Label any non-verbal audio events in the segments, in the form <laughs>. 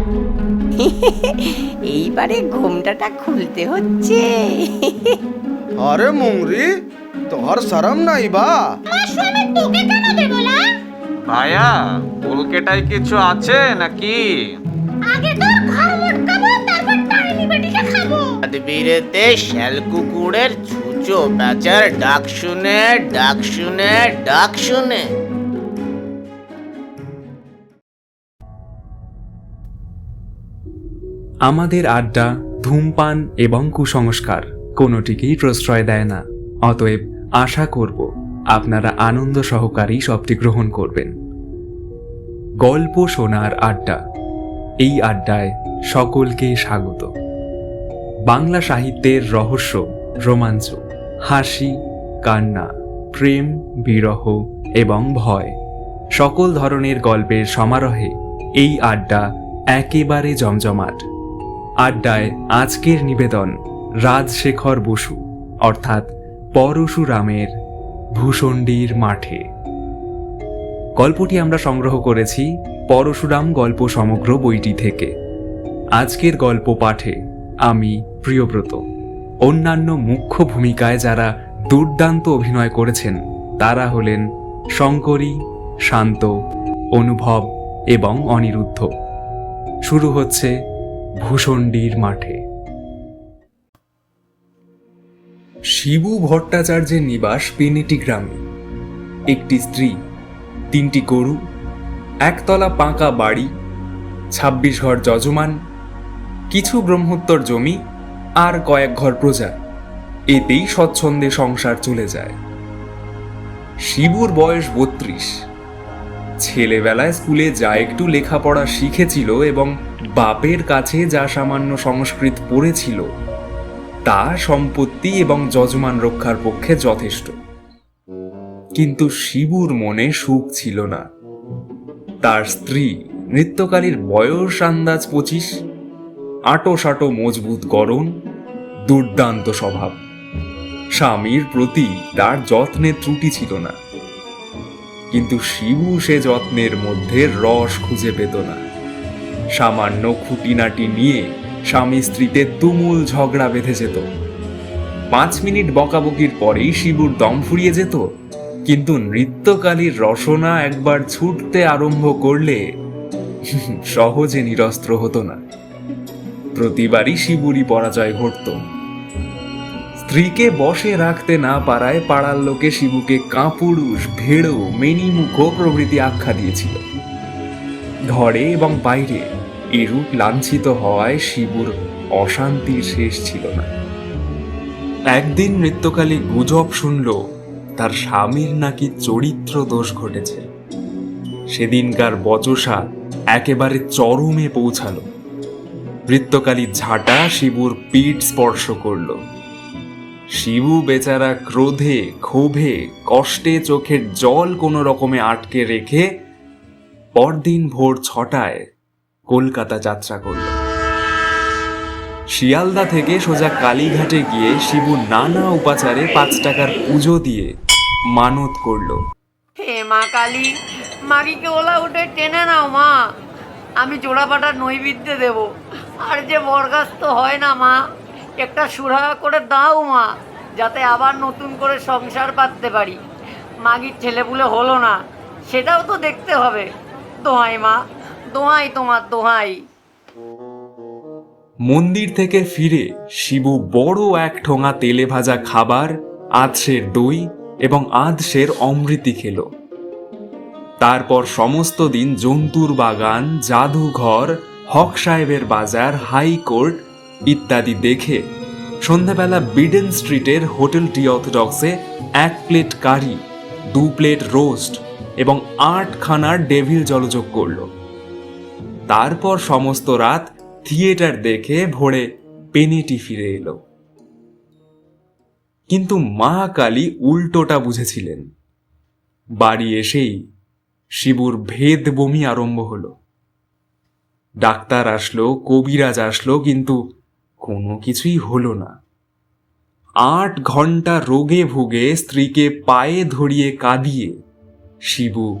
<laughs> এইবারে ঘোমটাটা খুলতে হচ্ছে। আরে মুংরি তোর শরম নাই বা। তোকে কেন দেবো না? ভাইয়া কলকেটায় কিছু আছে নাকি? আগে তোর ঘর মোটকাবো তারপর টাইনি বেটিকে খাব। বিরেতে শ্যাল কুকুরের ছুচো প্যাচার ডাক শুনে ডাক শুনে ডাক শুনে। আমাদের আড্ডা, ধূমপান এবং কুসংস্কার কোনোটিকেই প্রশ্রয় দেয় না। অতএব আশা করব আপনারা আনন্দ সহকারেই সবটি গ্রহণ করবেন। গল্প শোনার আড্ডা। এই আড্ডায় সকলকে স্বাগত। বাংলা সাহিত্যের রহস্য, রোমাঞ্চ, হাসি, কান্না, প্রেম, বিরহ এবং ভয় সকল ধরনের গল্পের সমারোহে এই আড্ডা একেবারে জমজমাট। আড্ডায় আজকের নিবেদন রাজশেখর বসু, অর্থাৎ পরশুরামের ভূষণ্ডীর মাঠে। গল্পটি আমরা সংগ্রহ করেছি পরশুরাম গল্প সমগ্র বইটি থেকে। আজকের গল্প পাঠে আমি প্রিয়ব্রত। অন্যান্য মুখ্য ভূমিকায় যারা দুর্দান্ত অভিনয় করেছেন, তারা হলেন শঙ্করী, শান্ত, অনুভব এবং অনিরুদ্ধ। শুরু হচ্ছে ভূষণ্ডীর মাঠে। শিবু ভট্টাচার্যের নিবাস পেনেটি গ্রামে। একটি স্ত্রী, তিনটি গরু, একতলা পাঁকা বাড়ি, ছাব্বিশ ঘর যজমান, কিছু ব্রহ্মোত্তর জমি আর কয়েক ঘর প্রজা। এতেই স্বচ্ছন্দে সংসার চলে যায়। শিবুর বয়স বত্রিশ। ছেলেবেলায় স্কুলে যা একটু লেখাপড়া শিখেছিল এবং বাপের কাছে যা সামান্য সংস্কৃত পড়েছিল, তা সম্পত্তি এবং যজমান রক্ষার পক্ষে যথেষ্ট। কিন্তু শিবুর মনে সুখ ছিল না। তার স্ত্রী নৃত্যকালীর বয়স আন্দাজ পঁচিশ আটো সাটো মজবুত গরম দুর্দান্ত স্বভাব। স্বামীর প্রতি তার যত্নের ত্রুটি ছিল না। কিন্তু শিবু সে যত্নের মধ্যে রস খুঁজে পেত না। সামান্য খুঁটিনাটি নিয়ে স্বামী স্ত্রীতে তুমুল ঝগড়া বেঁধে যেত। পাঁচ মিনিট বকাবকির পরেই শিবুর দম ফুরিয়ে যেত, কিন্তু নৃত্যকালীর রসনা একবার ছুটতে আরম্ভ করলে <laughs> সহজে নিরস্ত্র হতো না। প্রতিবারই শিবুরই পরাজয় ঘটত। স্ত্রীকে বসে রাখতে না পারায় পাড়ার লোকে শিবুকে কাপুরুষ, ভেড়ো, মেনিমুখ প্রভৃতি আখ্যা দিয়েছিল। ঘরে এবং বাইরে এরূপ লাঞ্ছিত হওয়ায় শিবুর অশান্তির শেষ ছিল না। একদিন নৃত্যকালী গুজব শুনল, তার স্বামীর নাকি চরিত্র দোষ ঘটেছে। সেদিনকার বচসা একেবারে চরমে পৌঁছালো। নৃত্যকালী ঝাঁটা শিবুর পিঠ স্পর্শ করল। শিবু বেচারা ক্রোধে, ক্ষোভে, কষ্টে চোখের জল কোনো রকমে আটকে রেখে পরদিন ভোর ছটায় কলকাতা যাত্রা করল। শিয়ালদা থেকে সোজা কালীঘাটে গিয়ে শিবু নানা উপাচারে পাঁচ টাকার পুজো দিয়ে মানত করল। হে মা কালী, মাগিকে ওলা উঠে টেনে নাও মা। আমি জোড়াপাটার নৈবেদ্য দেব। আর যে বরগাস্ত হয় না মা, একটা সুরা করে দাও মা, যাতে আবার নতুন করে সংসার পাততে পারি। মাগির ছেলেপুলে হলো না, সেটাও তো দেখতে হবে। দোহাই মা। দোহাই, তোমার দোহাই। মন্দির থেকে ফিরে শিবু বড় এক ঠোঙা তেলে ভাজা খাবার আধসের দই এবং আধসের অমৃতি খেল। তারপর সমস্ত দিন জন্তুর বাগান, জাদুঘর, হক সাহেবের বাজার হাইকোর্ট ইত্যাদি দেখে সন্ধ্যাবেলা বিডেন স্ট্রিটের হোটেল টি অর্থোডক্সে এক প্লেট কারি, দু প্লেট রোস্ট এবং আটখানার ডেভিল জলযোগ করল। তারপর সমস্ত রাত থিয়েটার দেখে ভোরে পেনেটি ফিরে এলো। কিন্তু মা কালী উল্টোটা বুঝেছিলেন। বাড়ি এসেই শিবুর ভেদ বমি আরম্ভ হলো। ডাক্তার আসলো, কবিরাজ আসলো, কিন্তু কোনো কিছুই হলো না। আট ঘণ্টা রোগে ভুগে স্ত্রীকে পায়ে ধরিয়ে কাঁদিয়ে শিবু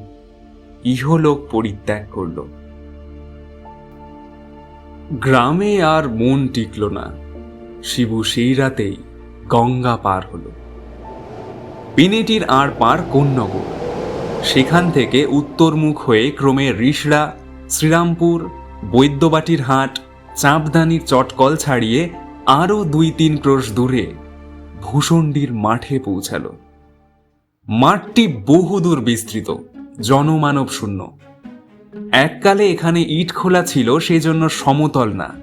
ইহলোক পরিত্যাগ করল। গ্রামে আর মন টিকল না। শিবু সেই রাতেই গঙ্গা পার হল। পিনেটির আর পার কোন্নগর। সেখান থেকে উত্তরমুখ হয়ে ক্রমে রিষড়া শ্রীরামপুর, বৈদ্যবাটির হাট, চাঁপদানির চটকল ছাড়িয়ে আরও দুই তিন ক্রোশ দূরে ভূষণ্ডির মাঠে পৌঁছালো। মাঠটি বহুদূর বিস্তৃত জনমানব শূন্য এককালে এখানে ইট খোলা ছিল, সেজন্য সমতল না।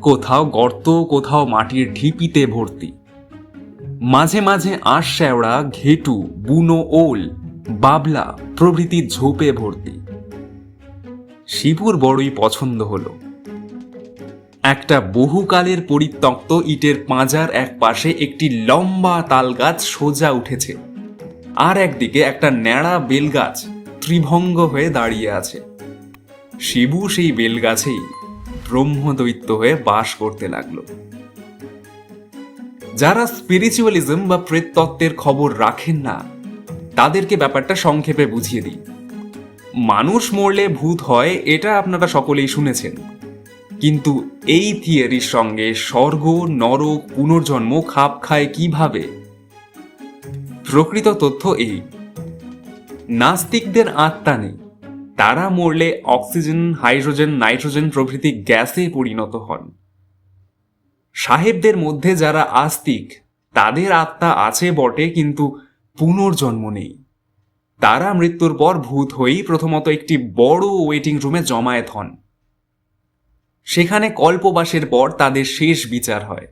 কোথাও গর্ত, কোথাও মাটির ঢিপিতে ভর্তি। মাঝে মাঝে আঁশ, শ্যাওড়া, ঘেটু, বুনো ওল, বাবলা প্রভৃতি ঝোপে ভর্তি। শিবুর বড়ই পছন্দ হলো। একটা বহুকালের পরিত্যক্ত ইটের পাঁজার এক পাশে একটি লম্বা তাল গাছ সোজা উঠেছে, আর একদিকে একটা ন্যাড়া বেলগাছ ত্রিভঙ্গ হয়ে দাঁড়িয়ে আছে। শিবু সেই বেলগাছেই ব্রহ্মদৈত্য হয়ে বাস করতে লাগল। যারা স্পিরিচুয়ালিজম বা প্রেততত্ত্বের খবর রাখেন না, তাদেরকে ব্যাপারটা সংক্ষেপে বুঝিয়ে দিই। মানুষ মরলে ভূত হয়, এটা আপনারা সকলেই শুনেছেন। কিন্তু এই থিওরির সঙ্গে স্বর্গ, নরক, পুনর্জন্ম, খাপ খায় কীভাবে? প্রকৃত তথ্য এই। নাস্তিকদের আত্মা নেই। তারা মরলে অক্সিজেন, হাইড্রোজেন, নাইট্রোজেন প্রভৃতি গ্যাসে পরিণত হন। সাহেবদের মধ্যে যারা আস্তিক, তাদের আত্মা আছে বটে, কিন্তু পুনর্জন্ম নেই। তারা মৃত্যুর পর ভূত হয়েই প্রথমত একটি বড় ওয়েটিং রুমে জমায়েত হন। সেখানে কল্পবাসের পর তাদের শেষ বিচার হয়।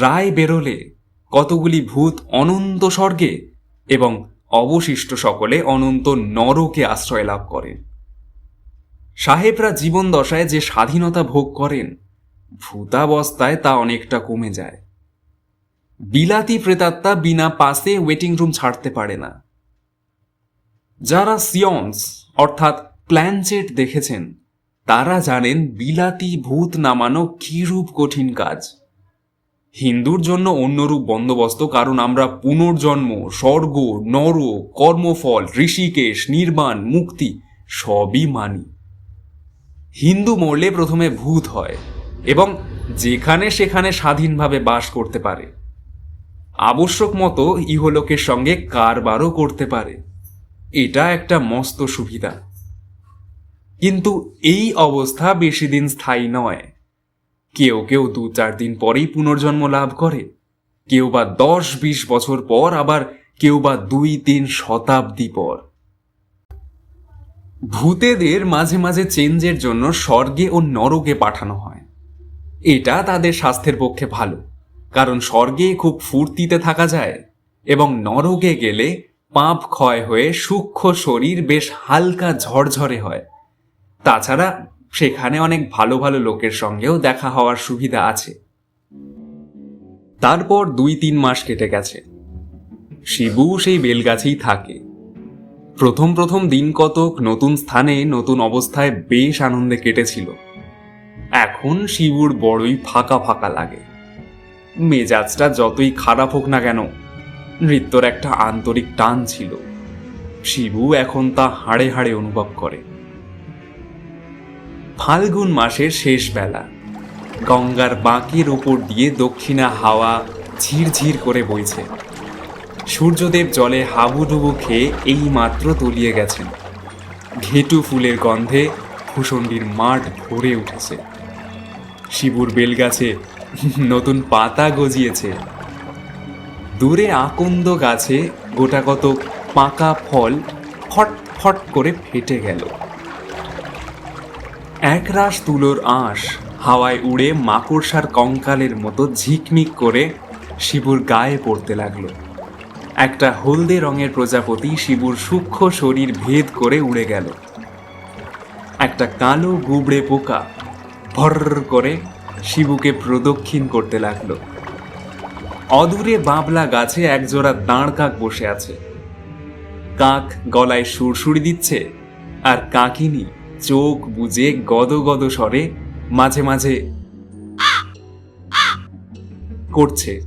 রায় বেরোলে কতগুলি ভূত অনন্ত স্বর্গে এবং অবশিষ্ট সকলে অনন্ত নরকে আশ্রয় লাভ করেন। সাহেবরা জীবন দশায় যে স্বাধীনতা ভোগ করেন, ভূতাবস্থায় তা অনেকটা কমে যায়। বিলাতি প্রেতাত্মা বিনা পাসে ওয়েটিং রুম ছাড়তে পারে না। যারা সিয়ন্স, অর্থাৎ প্ল্যানচেট দেখেছেন, তারা জানেন বিলাতি ভূত নামানো কিরূপ কঠিন কাজ। হিন্দুর জন্য অন্যরূপ বন্দোবস্ত, কারণ আমরা পুনর্জন্ম, স্বর্গ, নর, কর্মফল, ঋষিকেশ, নির্বাণ, মুক্তি সবই মানি। হিন্দু মরলে প্রথমে ভূত হয় এবং যেখানে সেখানে স্বাধীনভাবে বাস করতে পারে। আবশ্যক মতো ইহলোকের সঙ্গে কারবারও করতে পারে। এটা একটা মস্ত সুবিধা। কিন্তু এই অবস্থা বেশি দিন স্থায়ী নয়। কেউ কেউ দু চার দিন পরেই পুনর্জন্ম লাভ করে। কেউ বা দশ বিশ বছর পর, আবার কেউ বা দুই তিন শতাব্দী পর। ভূতেদের মাঝে মাঝে চেঞ্জের জন্য স্বর্গে ও নরকে পাঠানো হয়। এটা তাদের স্বাস্থ্যের পক্ষে ভালো, কারণ স্বর্গে খুব ফুর্তিতে থাকা যায় এবং নরকে গেলে পাপ ক্ষয় হয়ে সূক্ষ্ম শরীর বেশ হালকা ঝরঝরে হয়। তাছাড়া সেখানে অনেক ভালো ভালো লোকের সঙ্গেও দেখা হওয়ার সুবিধা আছে। তারপর দুই তিন মাস কেটে গেছে। শিবু সেই বেলগাছেই থাকে। প্রথম প্রথম দিন কতক নতুন স্থানে, নতুন অবস্থায় বেশ আনন্দে কেটেছিল। এখন শিবুর বড়ই ফাঁকা ফাঁকা লাগে। মেজাজটা যতই খারাপ হোক না কেন, নৃত্যর একটা আন্তরিক টান ছিল। শিবু এখন তা হাড়ে হাড়ে অনুভব করে। ফাল্গুন মাসের শেষ বেলা। গঙ্গার বাঁকের ওপর দিয়ে দক্ষিণা হাওয়া ঝিরঝির করে বইছে। সূর্যদেব জলে হাবুডুবু খেয়ে এই মাত্র তলিয়ে গেছেন। ঘেটু ফুলের গন্ধে ভূষণ্ডির মাঠ ভরে উঠেছে। শিবুর বেলগাছে নতুন পাতা গজিয়েছে। দূরে আকন্দ গাছে গোটাকত পাকা ফল ফট ফট করে ফেটে গেল। একরাশ তুলোর আঁশ, হাওয়ায় উড়ে মাকড়সার কঙ্কালের মতো ঝিকমিক করে শিবুর গায়ে পড়তে লাগল। একটা হলদে রঙের প্রজাপতি শিবুর সূক্ষ্ম শরীর ভেদ করে উড়ে গেল। একটা কালো গুবড়ে পোকা ভর করে শিবুকে প্রদক্ষিণ করতে লাগল। অদূরে বাবলা গাছে একজোড়া দাঁড় কাক বসে আছে। কাক গলায় সুরসুরি দিচ্ছে আর কাকিনী চোখ বুজে গদ গদ স্বরে মাঝে মাঝে করছে।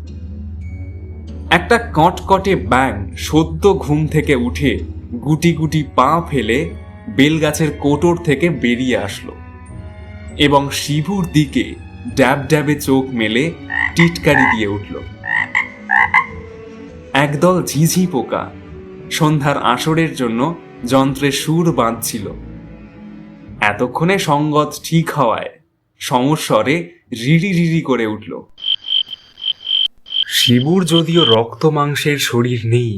একটা কটকটে ব্যাং সদ্য ঘুম থেকে উঠে গুটি গুটি পা ফেলে বেলগাছের কোটর থেকে বেরিয়ে আসলো এবং শিবুর দিকে ড্যাব ড্যাবে চোখ মেলে টিটকারি দিয়ে উঠল। একদল ঝিঝি পোকা সন্ধ্যার আসরের জন্য যন্ত্রে সুর বাঁধছিল। এতক্ষণে সঙ্গত ঠিক হওয়ায় সমস্বরে রিড়ি রিড়ি করে উঠল। শিবুর যদিও রক্ত মাংসের শরীর নেই,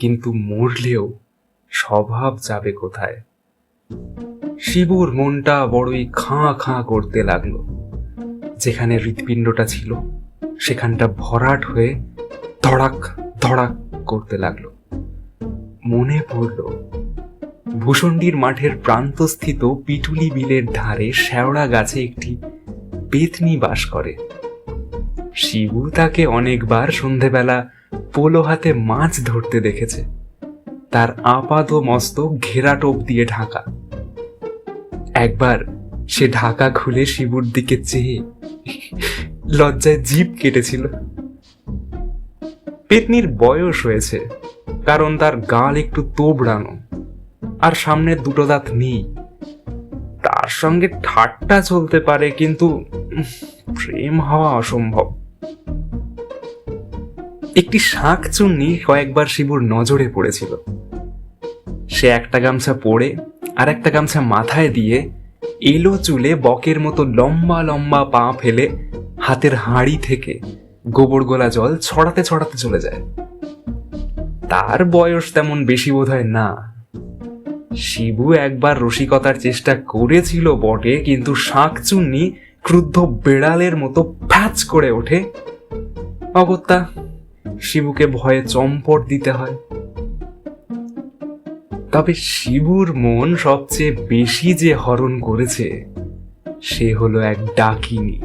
কিন্তু মরলেও স্বভাব যাবে কোথায়? শিবুর মনটা বড়ই খাঁ খাঁ করতে লাগল। যেখানে হৃৎপিণ্ডটা ছিল, সেখানটা ভরাট হয়ে ধড়াক ধড়াক করতে লাগল। মনে পড়ল ভূষণ্ডির মাঠের প্রান্তস্থিত পিটুলি বিলের ধারে শেওড়া গাছে একটি পেতনি বাস করে। শিবু তাকে অনেকবার সন্ধেবেলা পোলো হাতে মাছ ধরতে দেখেছে। তার আপাত মস্তক ঘেরা টোপ দিয়ে ঢাকা। একবার সে ঢাকা খুলে শিবুর দিকে চেয়ে লজ্জায় জিভ কেটেছিল। পেতনির বয়স হয়েছে, কারণ তার গাল একটু তোবড়ানো। আর সামনের দুটো দাঁত নেই। তার সঙ্গে ঠাট্টা চলতে পারে, কিন্তু প্রেম হওয়া অসম্ভব। একটি শাঁখ চুন্নি কয়েকবার শিবুর নজরে পড়েছিল। সে একটা গামছা পরে আর একটা গামছা মাথায় দিয়ে এলো চুলে বকের মতো লম্বা লম্বা পা ফেলে হাতের হাঁড়ি থেকে গোবর গোলা জল ছড়াতে ছড়াতে চলে যায়। তার বয়স তেমন বেশি বোধ হয় না। শিবু একবার রসিকতার চেষ্টা করেছিল বটে, কিন্তু শাঁকচুন্নি ক্রুদ্ধ বেড়ালের মতো ফ্যাচ করে ওঠে। অগত্যা, শিবুকে ভয়ে চম্পট দিতে হয়। তবে শিবুর মন সবচেয়ে বেশি যে হরণ করেছে, সে হলো এক ডাকিনী।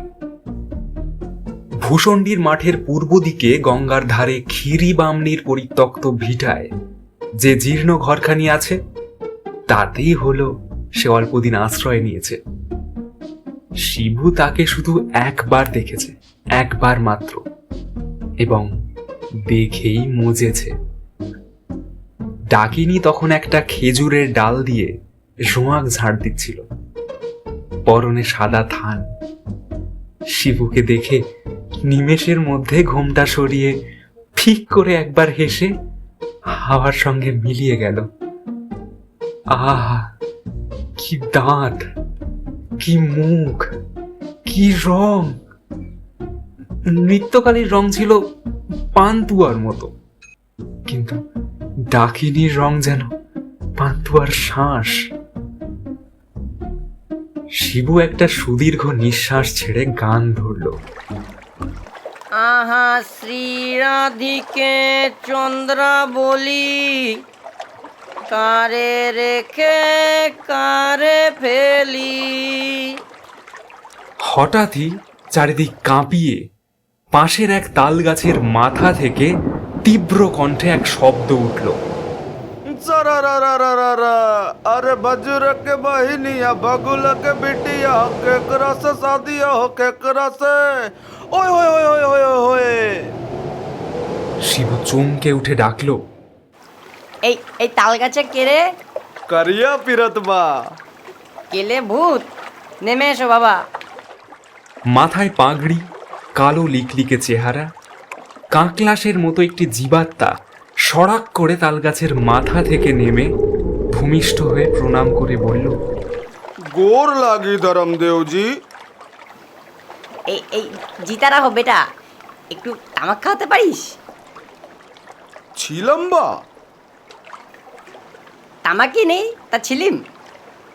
ভূষণ্ডির মাঠের পূর্ব দিকে গঙ্গার ধারে ক্ষীরি বামনির পরিত্যক্ত ভিটায়, যে জীর্ণ ঘরখানি আছে তাতেই হলো সে অল্পদিন আশ্রয় নিয়েছে। শিবু তাকে শুধু একবার দেখেছে, একবার মাত্র, এবং দেখেই মজেছে। ডাকিনি তখন একটা খেজুরের ডাল দিয়ে রোঁয়াক ঝাড় দিচ্ছিল। পরনে সাদা থান। শিবুকে দেখে নিমেষের মধ্যে ঘোমটা সরিয়ে ঠিক করে একবার হেসে হাওয়ার সঙ্গে মিলিয়ে গেল। আহা, কি দাঁত, কি মুখ, কি রং। নৃত্যকালীর রং ছিল পান্তুয়ার মতো। কিন্তু ডাকিনীর রং যেন পান্তুয়ার শ্বাস। শিবু একটা সুদীর্ঘ নিঃশ্বাস ছেড়ে গান ধরলো। আহা, শ্রীরাধিকে চন্দ্রা বলি কারে রেখে কারে ফেলি? হঠাৎই চারিদিক কাঁপিয়ে পাশের এক তাল গাছের মাথা থেকে তীব্র কণ্ঠে এক শব্দ উঠল। আরে বজুরকে বাহিনিয়া বগুলকে বিটিয়া কেকরা সে সাদিয়া হো কেকরা সে ওই ওই ওই ওই ওই শিব চমকে উঠে ডাকলো এই এই তাল গাছে কেড়ে কারিয়া পিরত বা কেলে ভূত? নেমে এসো বাবা। মাথায় পাগড়ি কালো লিকলিকে চেহারা কাঁকলাসের মতো একটি জীবাত্মা সড়াক করে তাল গাছের মাথা থেকে নেমে ভূমিষ্ঠ হয়ে প্রণাম করে বলল গোর লাগি ধরম দেওজি এই এই জিতারা হবে বেটা। একটু তামাক খাওয়াতে পারিস? ছিলাম বা? তামাকই নেই তা ছিলিম।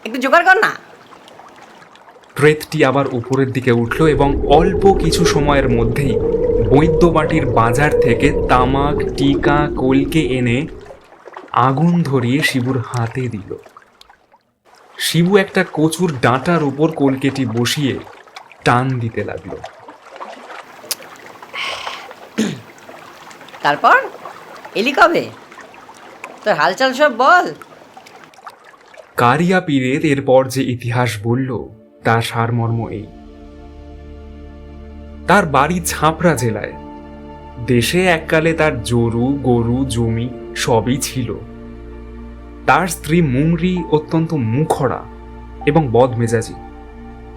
একটু জোগাড় কর না। প্রেতটি আবার উপরের দিকে উঠল এবং অল্প কিছু সময়ের মধ্যেই বৈদ্যবাটির বাজার থেকে তামাক টিকা কলকে এনে আগুন ধরিয়ে শিবুর হাতে দিল। শিবু একটা কচুর ডাঁটার উপর কলকেটি বসিয়ে টান দিতে লাগল। তারপর? এলি কবে? তোর হালচাল সব বল। কারিয়া পীরের এরপর যে ইতিহাস বলল, তার সারমর্ম এই। তার বাড়ি ছাপড়া জেলায়। দেশে এককালে তার জরু, গরু, জমি সবই ছিল। তার স্ত্রী মুংরি অত্যন্ত মুখরা এবং বদমেজাজি।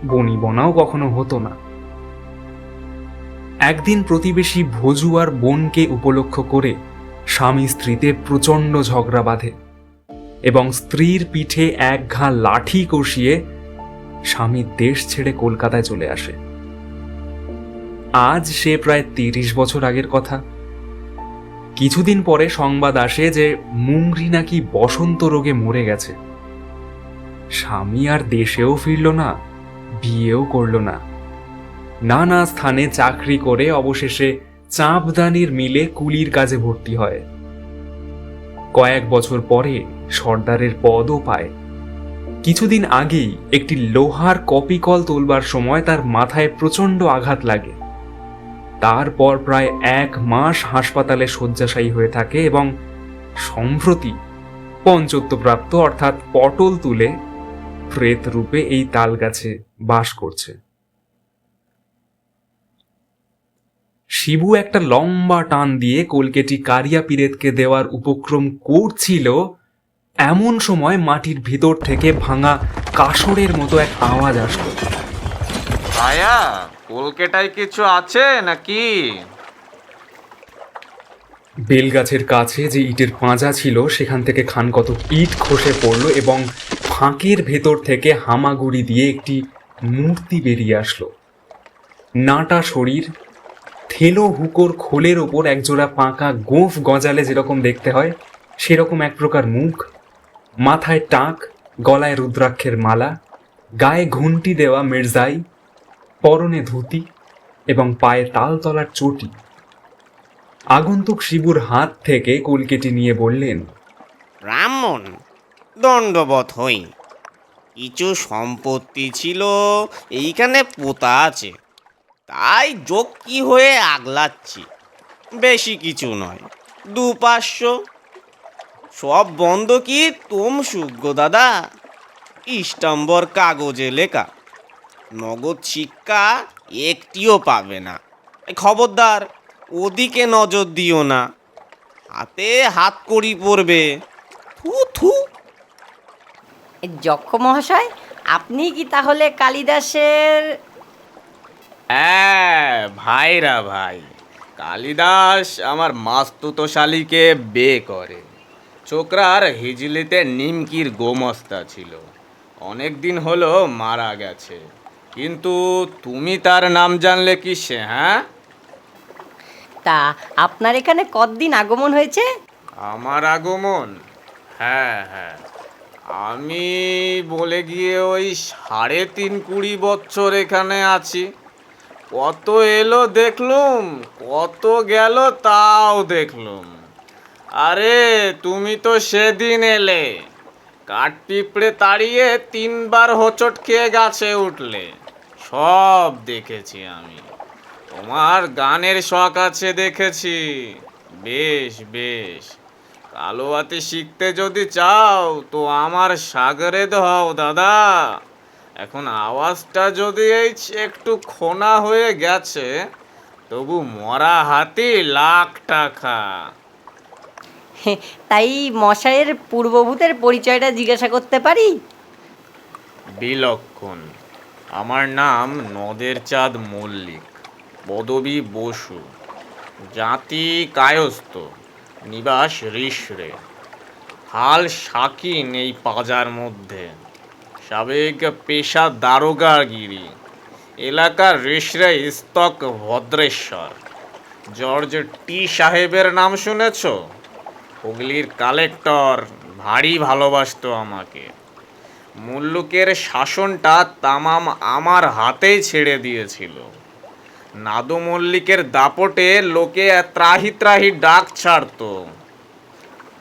বনি বনাও কখনো হতো না। একদিন প্রতিবেশী ভোজু আর বোনকে উপলক্ষ করে স্বামী স্ত্রীতে প্রচণ্ড ঝগড়া বাঁধে। এবং স্ত্রীর পিঠে এক ঘা লাঠি কষিয়ে স্বামী দেশ ছেড়ে কলকাতায় চলে আসে। আজ সে প্রায় তিরিশ বছর আগের কথা। কিছুদিন পরে সংবাদ আসে যে মুংরি নাকি বসন্ত রোগে মরে গেছে। স্বামী আর দেশেও ফিরল না, বিয়েও করল না। নানা স্থানে চাকরি করে অবশেষে চাঁপদানির মিলে কুলির কাজে ভর্তি হয়। কয়েক বছর পরে সর্দারের পদও পায়। কিছুদিন আগেই একটি লোহার কপিকল তোলবার সময় তার মাথায় প্রচণ্ড আঘাত লাগে। তারপর প্রায় এক মাস হাসপাতালে শয্যাশায়ী হয়ে থাকে এবং সম্প্রতি পঞ্চত্বপ্রাপ্ত অর্থাৎ পটল তুলে প্রেত রূপে এই তাল গাছে বাস করছে। শিবু একটা লম্বা টান দিয়ে কলকেটি কারিয়া পিরেতকে দেওয়ার উপক্রম করছিল এমন সময় মাটির ভিতর থেকে ভাঙা কাসরের মতো এক আওয়াজ আসলো। ভাইয়া কলকেটায় কিছু আছে নাকি? বেলগাছের কাছে যে ইটের পাঁজা ছিল সেখান থেকে খান কত ইট খসে পড়ল এবং ফাঁকের ভেতর থেকে হামাগুড়ি দিয়ে একটি মূর্তি বেরিয়ে আসলো। নাটা শরীর থেলো হুকোর খোলের ওপর একজোড়া পাঁকা গোঁফ গজালে যেরকম দেখতে হয় সেরকম এক প্রকার মুখ। মাথায় টাক, গলায় রুদ্রাক্ষের মালা, গায়ে ঘুন্টি দেওয়া মির্জাই, পরনে ধুতি এবং পায়ে তালতলার চটি। আগন্তুক শিবুর হাত থেকে কলকেটি নিয়ে বললেন, ব্রাহ্মণ দণ্ডবত হই। কিছু সম্পত্তি ছিল, এইখানে পোতা আছে। তাই যোগ কি হয়ে আগলাচ্ছি। বেশি কিছু নয় দু পাঁচশো সব বন্ধ কি তোম সুজ্ঞ দাদা? ইস্টাম্বর কাগজে লেখা। নগদ শিক্ষা একটিও পাবে না। খবরদার ওদিকে নজর দিও না। হাতে হাত করি পড়বে থু থু। যক্ষ মহাশয় আপনি কি তাহলে কালিদাসের হ্যাঁ ভাইরা ভাই। কালিদাস আমার মাস্তুতো শালিকে বে করে। ছোকরার হিজলিতে নিমকির গোমস্তা ছিল। অনেক দিন হলো মারা গেছে। কিন্তু তুমি তার নাম জানলে কি সে হ্যাঁ? তা আপনার এখানে কতদিন আগমন হয়েছে? আমার আগমন? হ্যাঁ হ্যাঁ। আমি বলে গিয়ে ওই সাড়ে তিন কুড়ি বছর এখানে আছি। কত এলো দেখলুম কত গেল তাও দেখলুম। আরে, তুমি তো সেদিন এলে। কাঠ পিঁপড়ে তাড়িয়ে তিনবার হোঁচট খেয়ে গাছে উঠলে। সব দেখেছি আমি। তোমার গানের শখ আছে দেখেছি। বেশ বেশ। কালোয়াতি শিখতে যদি চাও, তো আমার সাগরে হও দাদা। এখন আওয়াজটা যদি এই একটু খোনা হয়ে গেছে, তবু মরা হাতি লাখ টাকা। তাই মশাইয়ের পূর্বভূতের পরিচয়টা জিজ্ঞাসা করতে পারি? বিলক্ষণ। আমার নাম নদের চাঁদ মল্লিক, পদবী বসু, জাতি কায়স্থ, নিবাস ঋষরে হাল শাকিন এই পাজার মধ্যে। সাবেক পেশা দারোগাগিরি এলাকার ঋষরে স্তক ভদ্রেশ্বর। জর্জ টি সাহেবের নাম শুনেছ? হুগলির কালেক্টর ভারী ভালোবাসত আমাকে। মুল্লুকের শাসনটা তামাম আমার হাতেই ছেড়ে দিয়েছিল। নাদু মল্লিকের দাপটে লোকে ত্রাহি ত্রাহি ডাক ছাড়তো।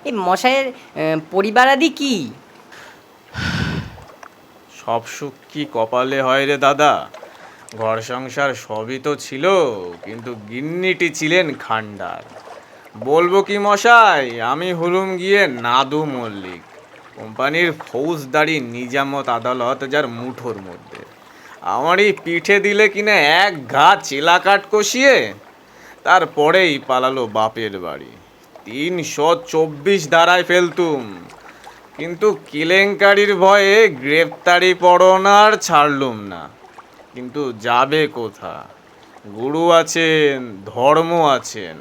এই মশাইয়ের পরিবারাদি কি? সব সুখ কি কপালে হয় রে দাদা? ঘর সংসার সবই তো ছিল কিন্তু গিন্নিটি ছিলেন খান্ডার বলব কি মশাই, আমি হলুম গিয়ে নাদু মল্লিক, কোম্পানির ফৌজদারি নিজামত আদালত যার মুঠোর মধ্যে। আমারই পিঠে দিলে কিনা এক ঘা চেলা কাট কষিয়ে, তারপরেই পালালো বাপের বাড়ি। তিনশো চব্বিশ দাঁড়ায় ফেলতুম, কিন্তু কেলেঙ্কারির ভয়ে গ্রেপ্তারি পরোনার ছাড়লুম না। কিন্তু যাবে কোথা? গুরু আছেন, ধর্ম আছেন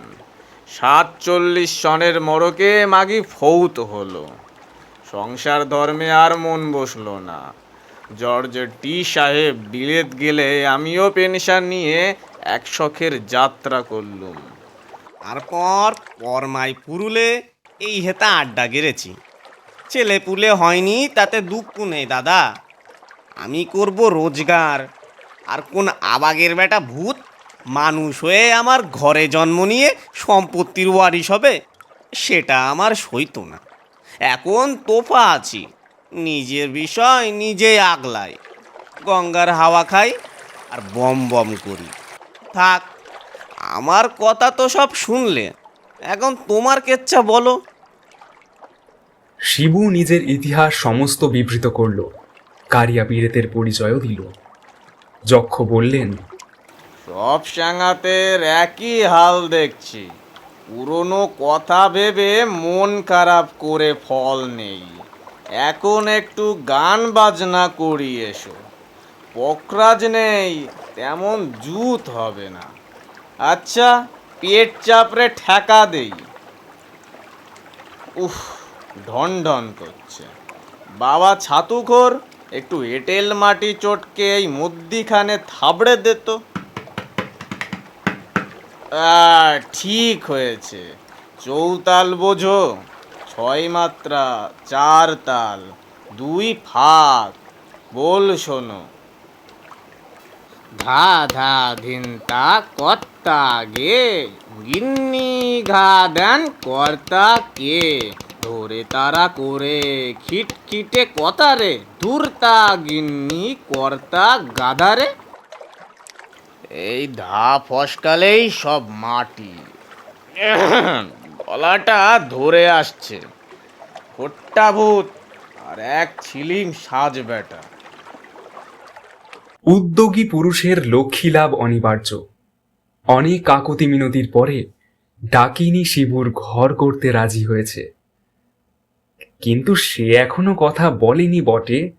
সাতচল্লিশ সনের মরকে মাগি ফৌত হলো। সংসার ধর্মে আর মন বসল না। জর্জ টি সাহেব বিলেত গেলে আমিও পেনশন নিয়ে এক শখের যাত্রা করলুম। তারপর পরমাই পুরুলে এই হেতা আড্ডা গেড়েছি। ছেলে পুলে হয়নি তাতে দুঃখ নেই দাদা। আমি করব রোজগার। আর কোন আবাগের বেটা ভূত মানুষ হয়ে আমার ঘরে জন্ম নিয়ে সম্পত্তির ওয়ারিশ হবে, সেটা আমার সইতো না। এখন তোফা আছি, নিজের বিষয় নিজে আগলাই। গঙ্গার হাওয়া খাই আর বম বম করি। থাক, আমার কথা তো সব শুনলে, এখন তোমার কেচ্ছা বলো। শিবু নিজের ইতিহাস সমস্ত বিবৃত করল কারিয়া পীড়িতের পরিচয়ও দিল। যক্ষ বললেন সব সাঙাতের একই হাল দেখছি। পুরনো কথা ভেবে মন খারাপ করে ফল নেই। এখন একটু গান বাজনা করি এসো। পকরাজ নেই, তেমন জুত হবে না। আচ্ছা পেট চাপড়ে ঠেকা দেই। উফ, ঢন ঢন করছে। বাবা ছাতুখোর একটু এঁটেল মাটি চটকে এই মধ্যিখানে থাবড়ে দিত ঠিক হয়েছে। চৌতাল বোঝো, ছয় মাত্রা, চার তাল, দুই ফাঁক, বল শোনো। ধা ধা ধিনতা কর্তা গে, গিন্নি ঘা দেন কর্তা কে। ধরে তারা করে, খিটখিটে কতারে দূরতা গিন্নি কর্তা গাধারে এই ধা ফসকালেই সব মাটি। গলাটা ধরে আসছে। হট্টা ভূত আর এক ছিলিম সাজ বেটা উদ্যোগী পুরুষের লক্ষ্মী লাভ অনিবার্য। অনেক কাকতি মিনতির পরে ডাকিনী শিবুর ঘর করতে রাজি হয়েছে। কিন্তু সে এখনও কথা বলেনি বটে,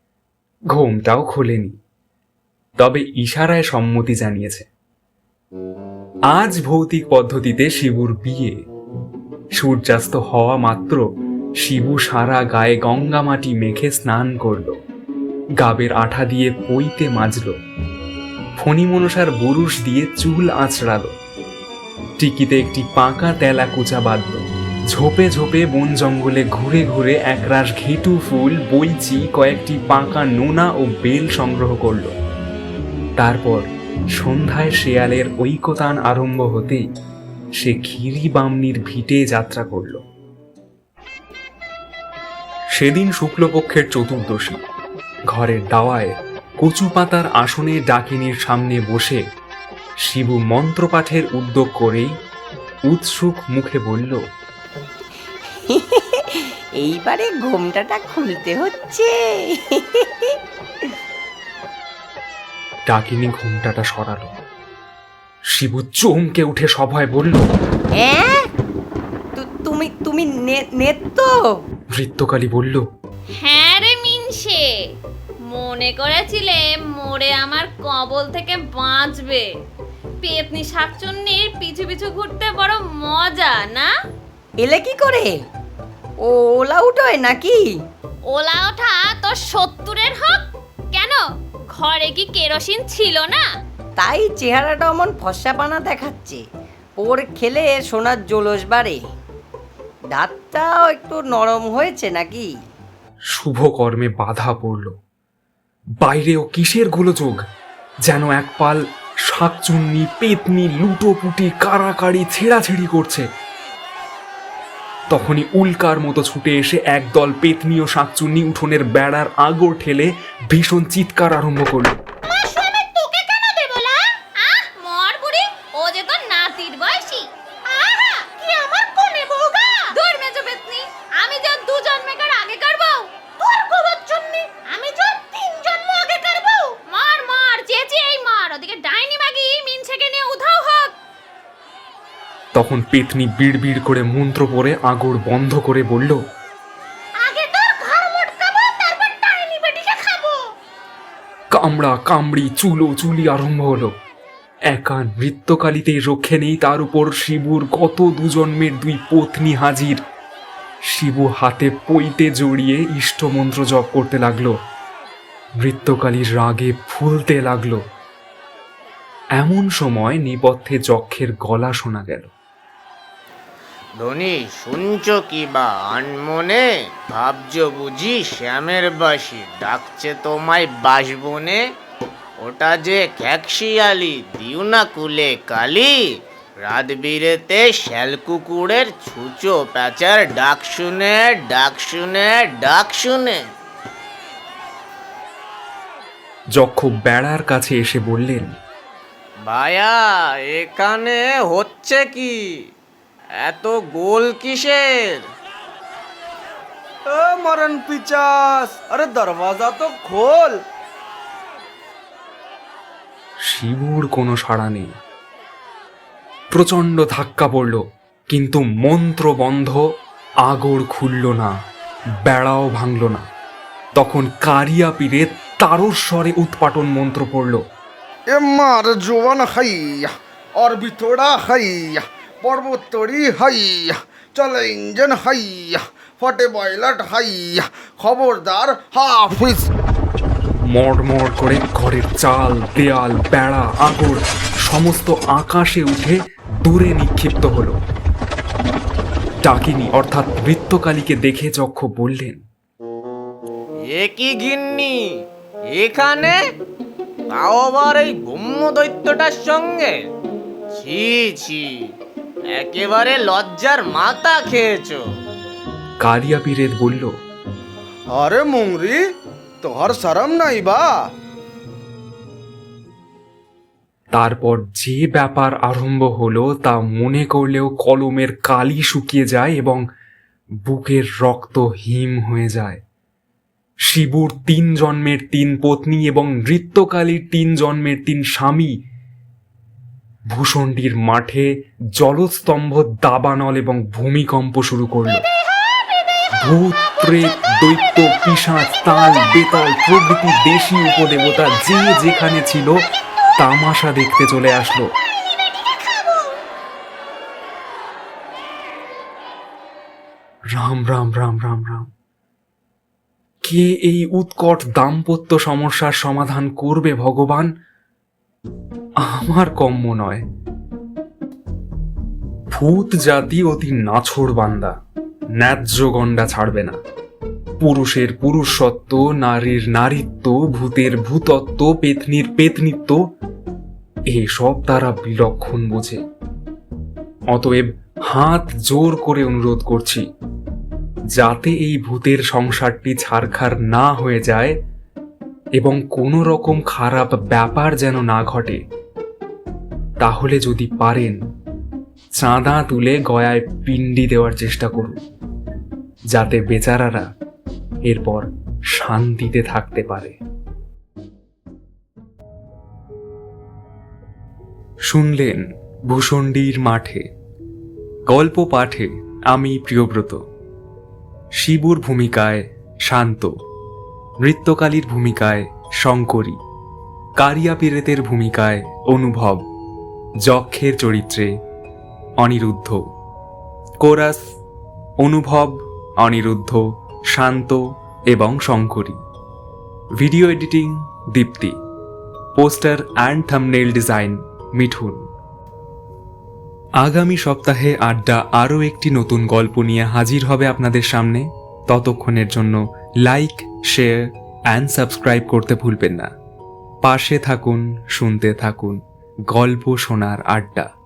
ঘোমটাও খোলেনি। তবে ইশারায় সম্মতি জানিয়েছে। আজ ভৌতিক পদ্ধতিতে শিবুর বিয়ে। সূর্যাস্ত হওয়া মাত্র শিবু সারা গায়ে গঙ্গা মাটি মেখে স্নান করল। গাবের আঠা দিয়ে পইতে মাজল। ফণি মনসার বুরুষ দিয়ে চুল আঁচড়াল। টিকিতে একটি পাকা তেলা কুচা বাঁধল। ঝোপে ঝোপে বন জঙ্গলে ঘুরে ঘুরে একরাশ ঘেটু ফুল, বইচি, কয়েকটি পাকা নোনা ও বেল সংগ্রহ করল। তারপর সন্ধ্যায় শেয়ালের ঐকতান আরম্ভ হতেই সে ক্ষীরি বামনির ভিটে যাত্রা করল। সেদিন শুক্লপক্ষের চতুর্দশী। ঘরের দাওয়ায় কচু পাতার আসনে ডাকিনীর সামনে বসে শিবু মন্ত্রপাঠের উদ্যোগ করেই উৎসুক মুখে বলল, এইবারে ঘোমটাটা খুলতে হচ্ছে। ডাকিনী ঘুমটাটা সরালো। শিবু চমকে উঠে সভায় বলল হ্যাঁ তু- তুমি তুমি নে- নেত্য ভৃত্যকালী বলল হ্যাঁ রে মিনসে মনে করেছিলে মোড়ে আমার কবল থেকে বাঁচবে। পেতনি শাকচুন্নির পিছু পিছু ঘুরতে বড় মজা না? এলে কি করে? ওলা উঠোয় নাকি? ওলা ওঠা তোর সত্তরের হক কেন? ঘরে কি কেরোসিন ছিল না? তাই চেহারাটা অমন ফর্সাপানা দেখাচ্ছে। ওর খেলে সোনার জলস বাড়ে। দাঁতটাও একটু নরম হয়েছে নাকি? শুভ কর্মে বাধা পড়ল। বাইরেও কিসের গোলযোগ? যেন এক পাল শাকচুন্নি পেতনি লুটোপুটি কাড়াকাড়ি ছেঁড়াছেড়ি করছে। তখনই উল্কার মতো ছুটে এসে একদল পেতনীয় শাকচুন্নি উঠোনের বেড়ার আগর ঠেলে ভীষণ চিৎকার আরম্ভ করল। তখন পেতনি বিড় বিড় করে মন্ত্র পড়ে আগর বন্ধ করে বলল কামড়া কামড়ি চুলো চুলি আরম্ভ হলো। একা নৃত্যকালীতে রক্ষে নেই তার উপর শিবুর কত দুজন্মের দুই পত্নী হাজির। শিবু হাতে পইতে জড়িয়ে ইষ্টমন্ত্র জপ করতে লাগল। নৃত্যকালীর রাগে ফুলতে লাগল। এমন সময় নিপথ্যে যক্ষের গলা শোনা গেল। ধনী শুনছ কি বা? আনমনে? ভাবছ বুঝি শ্যামের বাসি ডাকছে তোমায় বাসবনে? ওটা যে খ্যাকশিয়ালি দিও না কুলে কালি? রাত বিরেতে শ্যাল কুকুরের ছুচো প্যাচার ডাক শুনে ডাক শুনে ডাক শুনে। যক্ষ বেড়ার কাছে এসে বললেন ভায়া এখানে হচ্ছে কি? এত গোল কিসের? মরণ পিচাস আরে দরওয়াজা তো খোল। শিবুর কোনো সাড়া নেই। প্রচণ্ড ধাক্কা পড়ল কিন্তু মন্ত্র বন্ধ আগর খুলল না বেড়াও ভাঙল না। তখন কারিয়া পীরে তারুর স্বরে উৎপাটন মন্ত্র পড়ল এ মার জোয়ান হাইয়া অর হাইয়া পর্বত তরি হাইয়া চলে ইঞ্জিন হাইয়া ফটে বয়লাট হাইয়া খবরদার হাফিজ। মড করে ঘরের চাল দেয়াল বেড়া আগর সমস্ত আকাশে উঠে দূরে নিক্ষিপ্ত হলো। ডাকিনি অর্থাৎ বৃত্তকালীকে দেখে যক্ষ বললেন এ কি গিন্নি? এখানে? তাও আবার এই ব্রহ্মদৈত্যটার সঙ্গে? ছি ছি। একেবারে লজ্জার মাথা খেয়েছ। কারিয়া বীরের বলল আরে মুংরি তোহার সারাম নাই বা। তারপর যে ব্যাপার আরম্ভ হলো তা মনে করলেও কলমের কালি শুকিয়ে যায় এবং বুকের রক্ত হিম হয়ে যায়। শিবুর তিন জন্মের তিন পত্নী এবং নৃত্যকালীর তিন জন্মের তিন স্বামী ভূষণ্ডির মাঠে জলস্তম্ভ, দাবানল এবং ভূমিকম্প শুরু করল। ভূত প্রেত দৈত্য পিসাচ তাল, বেতাল প্রভৃতি দেশি উপদেবতা যে যেখানে ছিল, তামাশা দেখতে চলে আসলো। রাম রাম রাম রাম রাম। কে এই উৎকট দাম্পত্য সমস্যার সমাধান করবে ভগবান? আমার কম্য নয়। ভূত জাতি অতি নাছোড় বান্দা, ন্যায্য গণ্ডা ছাড়বে না। পুরুষের পুরুষত্ব, নারীর নারীত্ব, ভূতের ভূতত্ব, পেতনির পেতনিত্ব, এসব তারা বিলক্ষণ বোঝে। অতএব হাত জোর করে অনুরোধ করছি, যাতে এই ভূতের সংসারটি ছারখার না হয়ে যায় এবং কোনো রকম খারাপ ব্যাপার যেন না ঘটে। তাহলে যদি পারেন, চাঁদা তুলে গয়ায় পিণ্ডি দেওয়ার চেষ্টা করুন, যাতে বেচারারা এরপর শান্তিতে থাকতে পারে। শুনলেন ভূষণ্ডির মাঠে, গল্প পাঠে আমি প্রিয়ব্রত। শিবুর ভূমিকায় শান্ত, নৃত্যকালীর ভূমিকায় শঙ্করী কারিয়া পীরেতের ভূমিকায় অনুভব। যক্ষের চরিত্রে অনিরুদ্ধ। কোরাস অনুভব, অনিরুদ্ধ, শান্ত এবং Shankari. Video editing Dipti. Poster and thumbnail design Mithun. আগামী সপ্তাহে আড্ডা আরও একটি নতুন গল্প নিয়ে হাজির হবে আপনাদের সামনে। ততক্ষণের জন্য লাইক, শেয়ার অ্যান্ড সাবস্ক্রাইব করতে ভুলবেন না। পাশে থাকুন, শুনতে থাকুন। গল্প শোনার আড্ডা।